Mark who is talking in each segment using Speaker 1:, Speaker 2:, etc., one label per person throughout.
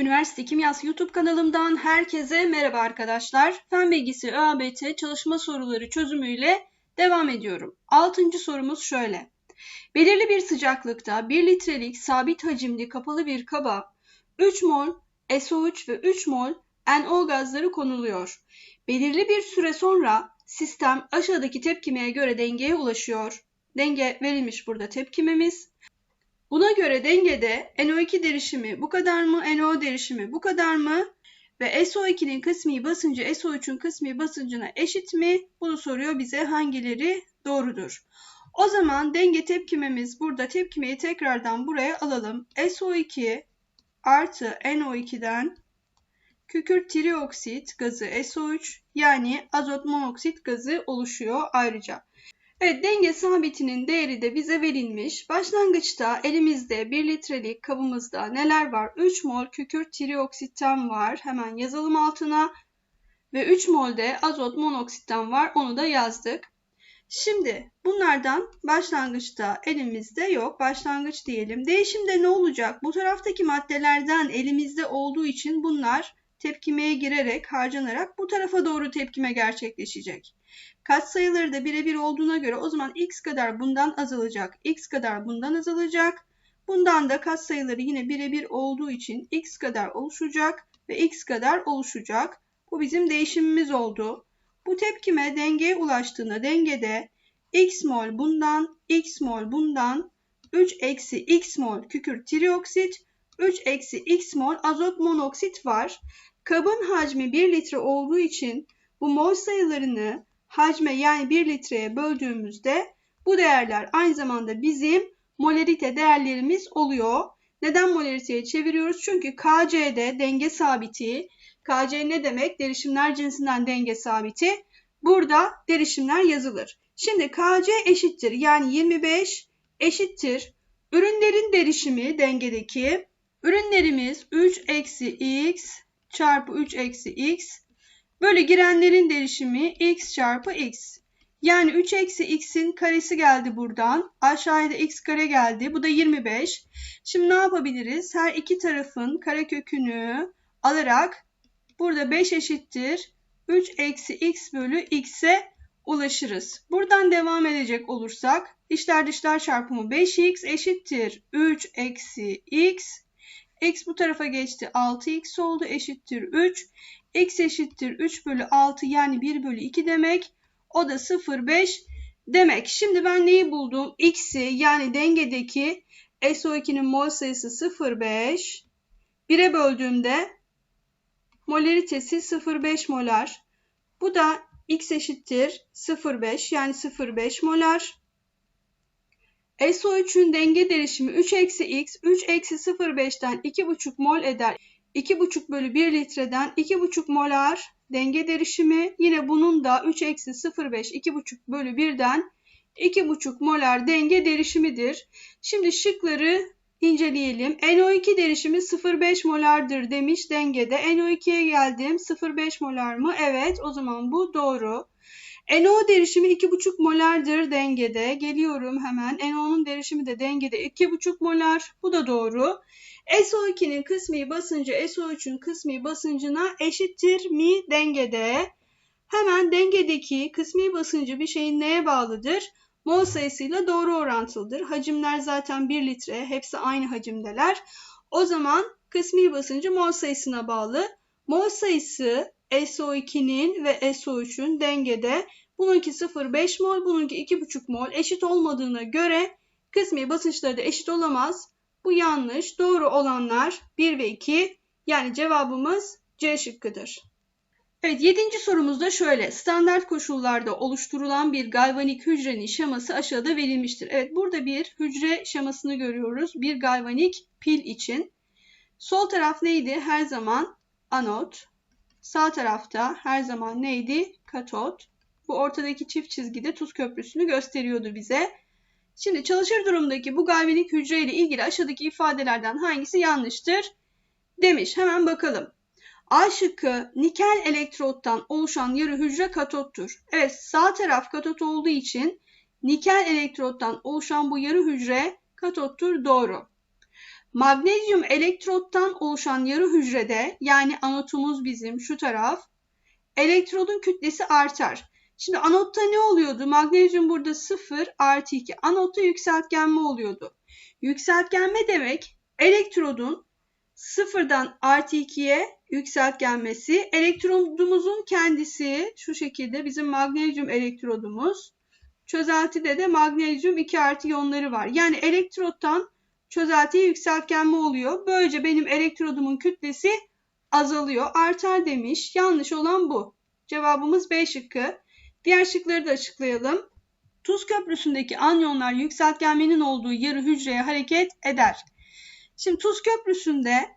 Speaker 1: Üniversite Kimyası YouTube kanalımdan herkese merhaba arkadaşlar. Fen bilgisi ÖABT çalışma soruları çözümüyle devam ediyorum. Altıncı sorumuz şöyle. Belirli bir sıcaklıkta 1 litrelik sabit hacimli kapalı bir kaba 3 mol SO3 ve 3 mol NO gazları konuluyor. Belirli bir süre sonra sistem aşağıdaki tepkimeye göre dengeye ulaşıyor. Denge verilmiş burada tepkimemiz. Buna göre dengede NO2 derişimi bu kadar mı, NO derişimi bu kadar mı ve SO2'nin kısmi basıncı SO3'ün kısmi basıncına eşit mi? Bunu soruyor bize hangileri doğrudur. O zaman denge tepkimemiz burada tepkimeyi tekrardan buraya alalım. SO2 artı NO2'den kükürt trioksit gazı SO3 yani azot monoksit gazı oluşuyor ayrıca. Evet denge sabitinin değeri de bize verilmiş. Başlangıçta elimizde 1 litrelik kabımızda neler var? 3 mol kükürt trioksitten var. Hemen yazalım altına. Ve 3 mol de azot monoksitten var. Onu da yazdık. Şimdi bunlardan başlangıçta elimizde yok. Başlangıç diyelim. Değişimde ne olacak? Bu taraftaki maddelerden elimizde olduğu için bunlar tepkimeye girerek, harcanarak bu tarafa doğru tepkime gerçekleşecek. Katsayıları da birebir olduğuna göre o zaman x kadar bundan azalacak, x kadar bundan azalacak. Bundan da katsayıları yine birebir olduğu için x kadar oluşacak ve x kadar oluşacak. Bu bizim değişimimiz oldu. Bu tepkime dengeye ulaştığında dengede x mol bundan, x mol bundan, 3 eksi x mol kükürt trioksit, 3 eksi x mol azot monoksit var. Kabın hacmi 1 litre olduğu için bu mol sayılarını hacme yani 1 litreye böldüğümüzde bu değerler aynı zamanda bizim molarite değerlerimiz oluyor. Neden molariteye çeviriyoruz? Çünkü KC'de denge sabiti, KC ne demek? Derişimler cinsinden denge sabiti. Burada derişimler yazılır. Şimdi KC eşittir yani 25 eşittir. Ürünlerin derişimi dengedeki ürünlerimiz 3 eksi x çarpı 3 eksi x Böyle girenlerin derişimi x çarpı x. Yani 3 eksi x'in karesi geldi buradan. Aşağıya da x kare geldi. Bu da 25. Şimdi ne yapabiliriz? Her iki tarafın karekökünü alarak burada 5 eşittir. 3 eksi x bölü x'e ulaşırız. Buradan devam edecek olursak içler dışlar çarpımı 5x eşittir 3 eksi x. x bu tarafa geçti 6x oldu eşittir 3 x eşittir 3 bölü 6 yani 1 bölü 2 demek. O da 0,5 demek. Şimdi ben neyi buldum? X'i yani dengedeki SO2'nin mol sayısı 0,5. 1'e böldüğümde molaritesi 0,5 molar. Bu da X eşittir 0,5 yani 0,5 molar. SO3'ün denge derişimi 3 eksi X. 3 eksi 0,5'ten 2,5 mol eder. 2,5 bölü 1 litreden 2,5 molar denge derişimi. Yine bunun da 3 eksi 0,5 2,5 bölü 1'den 2,5 molar denge derişimidir. Şimdi şıkları inceleyelim. NO2 derişimi 0,5 molardır demiş dengede. NO2'ye geldim. 0,5 molar mı? Evet o zaman bu doğru. NO derişimi 2,5 molardır dengede. Geliyorum hemen. NO'nun derişimi de dengede 2,5 molar. Bu da doğru. SO2'nin kısmi basıncı SO3'ün kısmi basıncına eşittir mi dengede? Hemen dengedeki kısmi basıncı bir şeyin neye bağlıdır? Mol sayısıyla doğru orantılıdır. Hacimler zaten 1 litre. Hepsi aynı hacimdeler. O zaman kısmi basıncı mol sayısına bağlı. Mol sayısı SO2'nin ve SO3'ün dengede. Bununki 0,5 mol, bununki 2,5 mol eşit olmadığına göre kısmi basınçları da eşit olamaz. Bu yanlış. Doğru olanlar 1 ve 2. Yani cevabımız C şıkkıdır. Evet yedinci sorumuz da şöyle. Standart koşullarda oluşturulan bir galvanik hücrenin şeması aşağıda verilmiştir. Evet burada bir hücre şemasını görüyoruz. Bir galvanik pil için. Sol taraf neydi? Her zaman anot. Sağ tarafta her zaman neydi? Katot. Bu ortadaki çift çizgide tuz köprüsünü gösteriyordu bize. Şimdi çalışır durumdaki bu galvanik hücre ile ilgili aşağıdaki ifadelerden hangisi yanlıştır? Demiş. Hemen bakalım. A şıkkı nikel elektrottan oluşan yarı hücre katottur. Evet sağ taraf katot olduğu için nikel elektrottan oluşan bu yarı hücre katottur doğru. Magnezyum elektrottan oluşan yarı hücrede yani anotumuz bizim şu taraf elektrodun kütlesi artar. Şimdi anotta ne oluyordu? Magnezyum burada 0 artı 2. Anotta yükseltgenme oluyordu. Yükseltgenme demek elektrodun sıfırdan artı 2'ye yükseltgenmesi. Elektrodumuzun kendisi şu şekilde bizim magnezyum elektrodumuz. Çözeltide de magnezyum 2 artı iyonları var. Yani elektrottan çözeltiye yükseltgenme oluyor. Böylece benim elektrodumun kütlesi azalıyor. Artar demiş. Yanlış olan bu. Cevabımız B şıkkı. Diğer şıkları da açıklayalım. Tuz köprüsündeki anyonlar yükseltgenmenin olduğu yarı hücreye hareket eder. Şimdi tuz köprüsünde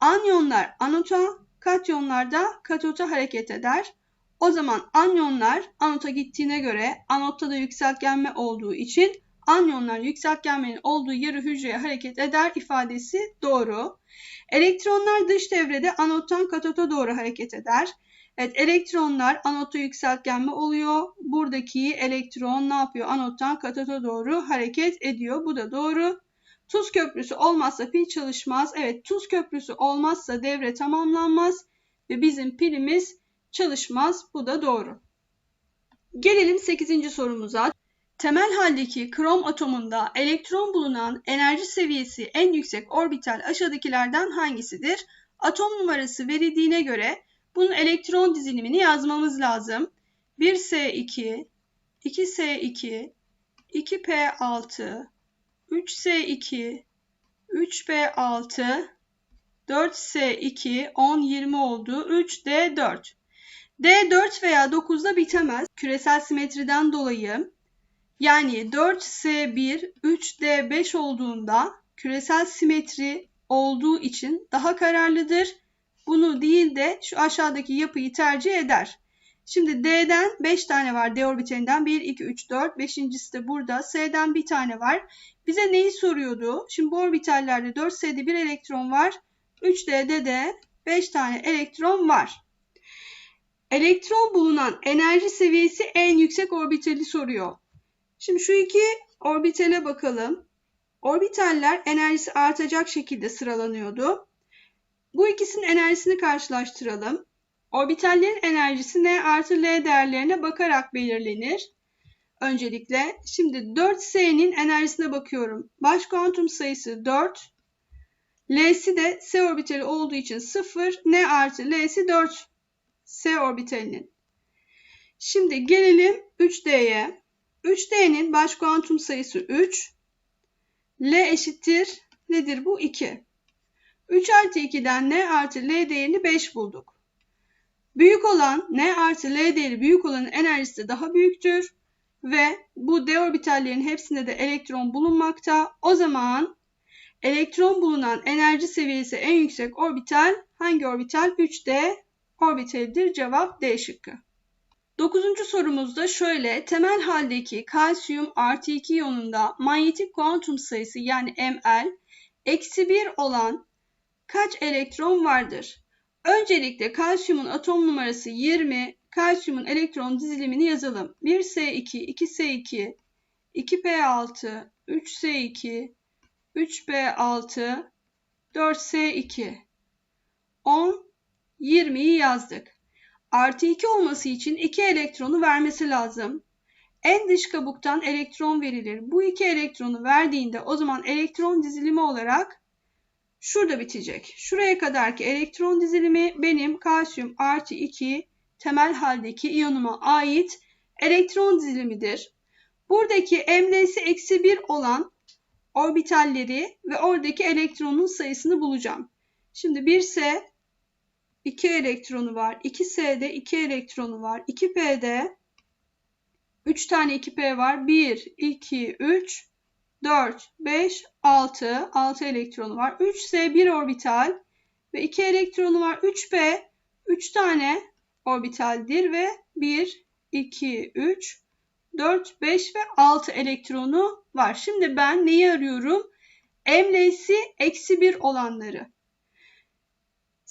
Speaker 1: anyonlar anota, katyonlar da katota hareket eder. O zaman anyonlar anota gittiğine göre anotta da yükseltgenme olduğu için anyonlar yükseltgenmenin olduğu yarı hücreye hareket eder ifadesi doğru. Elektronlar dış devrede anottan katota doğru hareket eder. Evet elektronlar anotta yükseltgenme oluyor. Buradaki elektron ne yapıyor? Anottan katota doğru hareket ediyor. Bu da doğru. Tuz köprüsü olmazsa pil çalışmaz. Evet tuz köprüsü olmazsa devre tamamlanmaz ve bizim pilimiz çalışmaz. Bu da doğru. Gelelim 8. sorumuza. Temel haldeki krom atomunda elektron bulunan enerji seviyesi en yüksek orbital aşağıdakilerden hangisidir? Atom numarası verildiğine göre bunun elektron dizilimini yazmamız lazım. 1S2, 2S2, 2P6, 3S2, 3B6, 4S2, 10, 20 oldu. 3D4. D4 veya 9'da bitemez. Küresel simetriden dolayı yani 4S1, 3D5 olduğunda küresel simetri olduğu için daha kararlıdır. Bunu değil de şu aşağıdaki yapıyı tercih eder. Şimdi D'den 5 tane var. D orbitalinden 1, 2, 3, 4. Beşincisi de burada. S'den bir tane var. Bize neyi soruyordu? Şimdi bu orbitallerde 4S'de bir elektron var. 3D'de de 5 tane elektron var. Elektron bulunan enerji seviyesi en yüksek orbitali soruyor. Şimdi şu iki orbitale bakalım. Orbitaller enerjisi artacak şekilde sıralanıyordu. Bu ikisinin enerjisini karşılaştıralım. Orbitallerin enerjisi N artı L değerlerine bakarak belirlenir. Öncelikle şimdi 4S'nin enerjisine bakıyorum. Baş kuantum sayısı 4. L'si de S orbitali olduğu için 0. N artı L'si 4 S orbitalinin. Şimdi gelelim 3D'ye. 3D'nin baş kuantum sayısı 3. L eşittir nedir bu? 2. 3 artı 2'den N artı L değerini 5 bulduk. Büyük olan N artı L değeri büyük olanın enerjisi daha büyüktür ve bu d orbitallerin hepsinde de elektron bulunmakta. O zaman elektron bulunan enerji seviyesi en yüksek orbital hangi orbital? 3D orbitalidir. Cevap D şıkkı. Dokuzuncu sorumuzda şöyle temel haldeki kalsiyum artı 2 iyonunda manyetik kuantum sayısı yani ml eksi 1 olan kaç elektron vardır? Öncelikle kalsiyumun atom numarası 20, kalsiyumun elektron dizilimini yazalım. 1S2, 2S2, 2P6, 3S2, 3B6, 4S2. 10, 20'yi yazdık. Artı 2 olması için 2 elektronu vermesi lazım. En dış kabuktan elektron verilir. Bu iki elektronu verdiğinde o zaman elektron dizilimi olarak şurada bitecek. Şuraya kadarki elektron dizilimi benim kalsiyum artı 2 temel haldeki iyonuma ait elektron dizilimidir. Buradaki ML'si eksi 1 olan orbitalleri ve oradaki elektronun sayısını bulacağım. Şimdi 1S 2 elektronu var. 2S'de 2 elektronu var. 2P'de 3 tane 2P var. 1, 2, 3, 4, 5, 6. 6 elektronu var. 3S 1 orbital ve 2 elektronu var. 3P 3 tane orbitaldir ve 1, 2, 3, 4, 5 ve 6 elektronu var. Şimdi ben neyi arıyorum? ML'si eksi 1 olanları.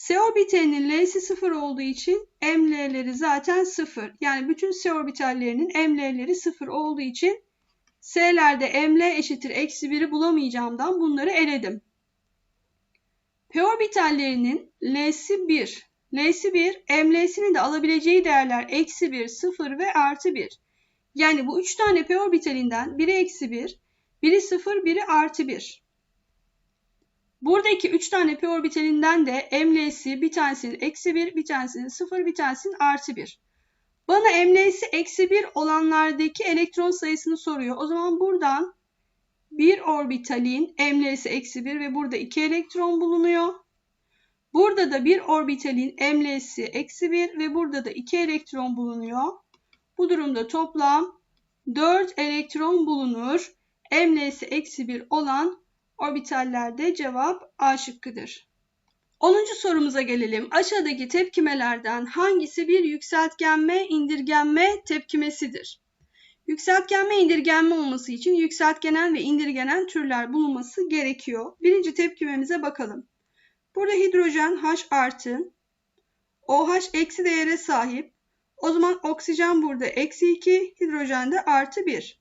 Speaker 1: S orbitalinin L'si 0 olduğu için ML'leri zaten 0. Yani bütün S orbitallerinin ML'leri 0 olduğu için S'lerde ML eşittir eksi 1'i bulamayacağımdan bunları eledim. P orbitallerinin L'si 1, L'si 1, ML'sinin de alabileceği değerler eksi 1, 0 ve artı 1. Yani bu 3 tane P orbitalinden biri eksi 1, biri 0, biri artı 1. Buradaki 3 tane P orbitalinden de ML'si bir tanesinin eksi 1, bir tanesinin 0, bir tanesinin artı 1. Bana ML'si eksi 1 olanlardaki elektron sayısını soruyor. O zaman buradan bir orbitalin ML'si eksi 1 ve burada 2 elektron bulunuyor. Burada da bir orbitalin ML'si eksi 1 ve burada da 2 elektron bulunuyor. Bu durumda toplam 4 elektron bulunur. ML'si eksi 1 olan orbitallerde cevap A şıkkıdır. 10. sorumuza gelelim. Aşağıdaki tepkimelerden hangisi bir yükseltgenme indirgenme tepkimesidir? Yükseltgenme indirgenme olması için yükseltgenen ve indirgenen türler bulunması gerekiyor. Birinci tepkimemize bakalım. Burada hidrojen H artı, OH eksi değere sahip. O zaman oksijen burada eksi 2, hidrojen de artı 1.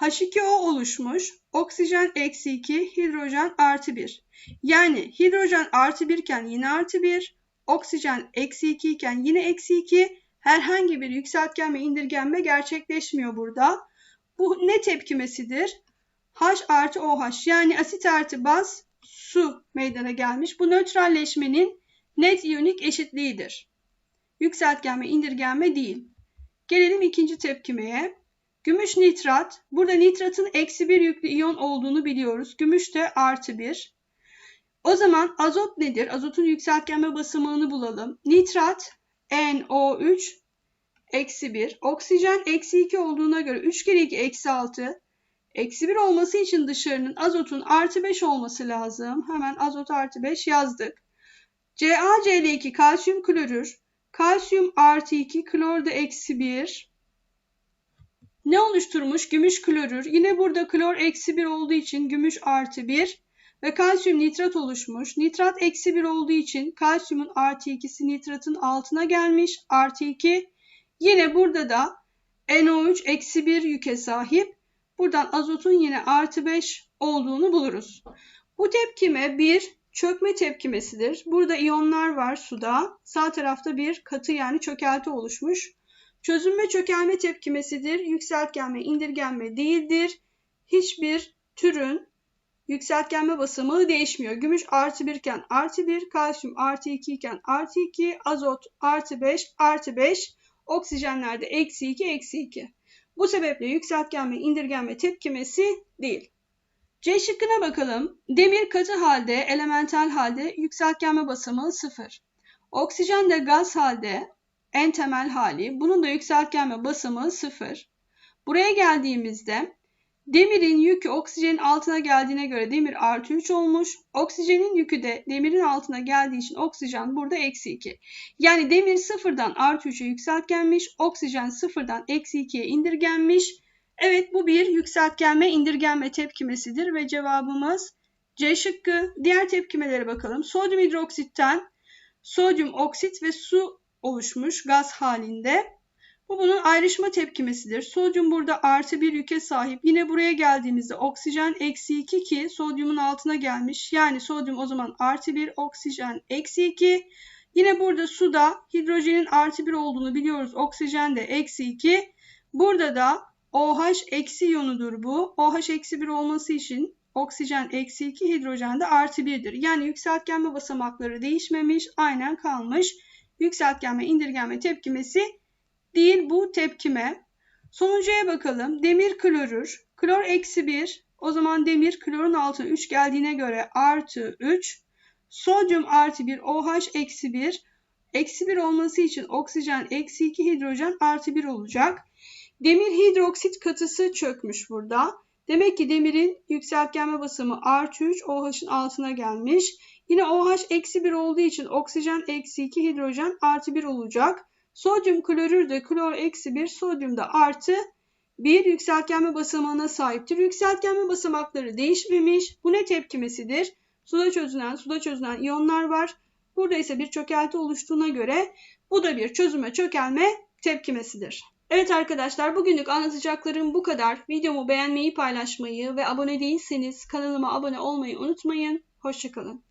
Speaker 1: H2O oluşmuş. Oksijen eksi 2, hidrojen artı 1. Yani hidrojen artı 1 iken yine artı 1, oksijen eksi 2 iken yine eksi 2. Herhangi bir yükseltgenme indirgenme gerçekleşmiyor burada. Bu ne tepkimesidir? H artı OH yani asit artı baz su meydana gelmiş. Bu nötralleşmenin net iyonik eşitliğidir. Yükseltgenme indirgenme değil. Gelelim ikinci tepkimeye. Gümüş nitrat. Burada nitratın eksi bir yüklü iyon olduğunu biliyoruz. Gümüş de artı bir. O zaman azot nedir? Azotun yükseltgenme basamağını bulalım. Nitrat NO3 eksi 1. Oksijen eksi 2 olduğuna göre 3 kere 2 eksi 6. Eksi 1 olması için dışarının azotun artı 5 olması lazım. Hemen azot artı 5 yazdık. CaCl2 kalsiyum klorür. Kalsiyum artı 2 klor da eksi 1. Ne oluşturmuş? Gümüş klorür. Yine burada klor eksi 1 olduğu için gümüş artı 1 ve kalsiyum nitrat oluşmuş. Nitrat eksi 1 olduğu için kalsiyumun artı 2'si nitratın altına gelmiş. Artı 2. Yine burada da NO3 eksi 1 yüke sahip. Buradan azotun yine artı 5 olduğunu buluruz. Bu tepkime bir çökme tepkimesidir. Burada iyonlar var suda. Sağ tarafta bir katı yani çökelti oluşmuş. Çözüm ve çökelme tepkimesidir. Yükseltgenme, indirgenme değildir. Hiçbir türün yükseltgenme basamağı değişmiyor. Gümüş artı 1 iken artı 1, kalsiyum artı 2 iken artı 2, azot artı 5, artı 5, oksijenlerde eksi 2, eksi 2. Bu sebeple yükseltgenme, indirgenme tepkimesi değil. C şıkkına bakalım. Demir katı halde, elemental halde yükseltgenme basamağı 0. Oksijen de gaz halde, en temel hali. Bunun da yükseltgenme basamağı 0. Buraya geldiğimizde Demirin yükü oksijenin altına geldiğine göre demir artı 3 olmuş. Oksijenin yükü de demirin altına geldiği için oksijen burada eksi 2. Yani demir sıfırdan artı 3'e yükseltgenmiş. Oksijen sıfırdan eksi 2'ye indirgenmiş. Evet bu bir yükseltgenme indirgenme tepkimesidir ve cevabımız C şıkkı. Diğer tepkimelere bakalım. Sodyum hidroksitten sodyum oksit ve su oluşmuş gaz halinde. Bu bunun ayrışma tepkimesidir. Sodyum burada artı bir yüke sahip. Yine buraya geldiğimizde oksijen eksi 2 ki sodyumun altına gelmiş. Yani sodyum o zaman artı 1, oksijen eksi 2. Yine burada suda hidrojenin artı 1 olduğunu biliyoruz. Oksijen de eksi 2. Burada da OH eksi iyonudur bu. OH eksi 1 olması için oksijen eksi 2, hidrojen de artı 1'dir. Yani yükseltgenme basamakları değişmemiş, aynen kalmış. Yükseltgenme, indirgenme tepkimesi değil bu tepkime. Sonuncuya bakalım. Demir klorür. Klor eksi 1. O zaman demir klorun altına 3 geldiğine göre artı 3. Sodyum artı 1. OH eksi 1. Eksi 1 olması için oksijen eksi 2 hidrojen artı 1 olacak. Demir hidroksit katısı çökmüş burada. Demek ki demirin yükseltgenme basımı artı 3 OH'ın altına gelmiş. Yine OH eksi 1 olduğu için oksijen eksi 2 hidrojen artı 1 olacak. Sodyum klorür de klor eksi 1, sodyum da artı 1 yükseltgenme basamağına sahiptir. Yükseltgenme basamakları değişmemiş. Bu ne tepkimesidir? Suda çözünen, suda çözünen iyonlar var. Burada ise bir çökelti oluştuğuna göre bu da bir çözüme çökelme tepkimesidir. Evet arkadaşlar bugünlük anlatacaklarım bu kadar. Videomu beğenmeyi, paylaşmayı ve abone değilseniz kanalıma abone olmayı unutmayın. Hoşçakalın.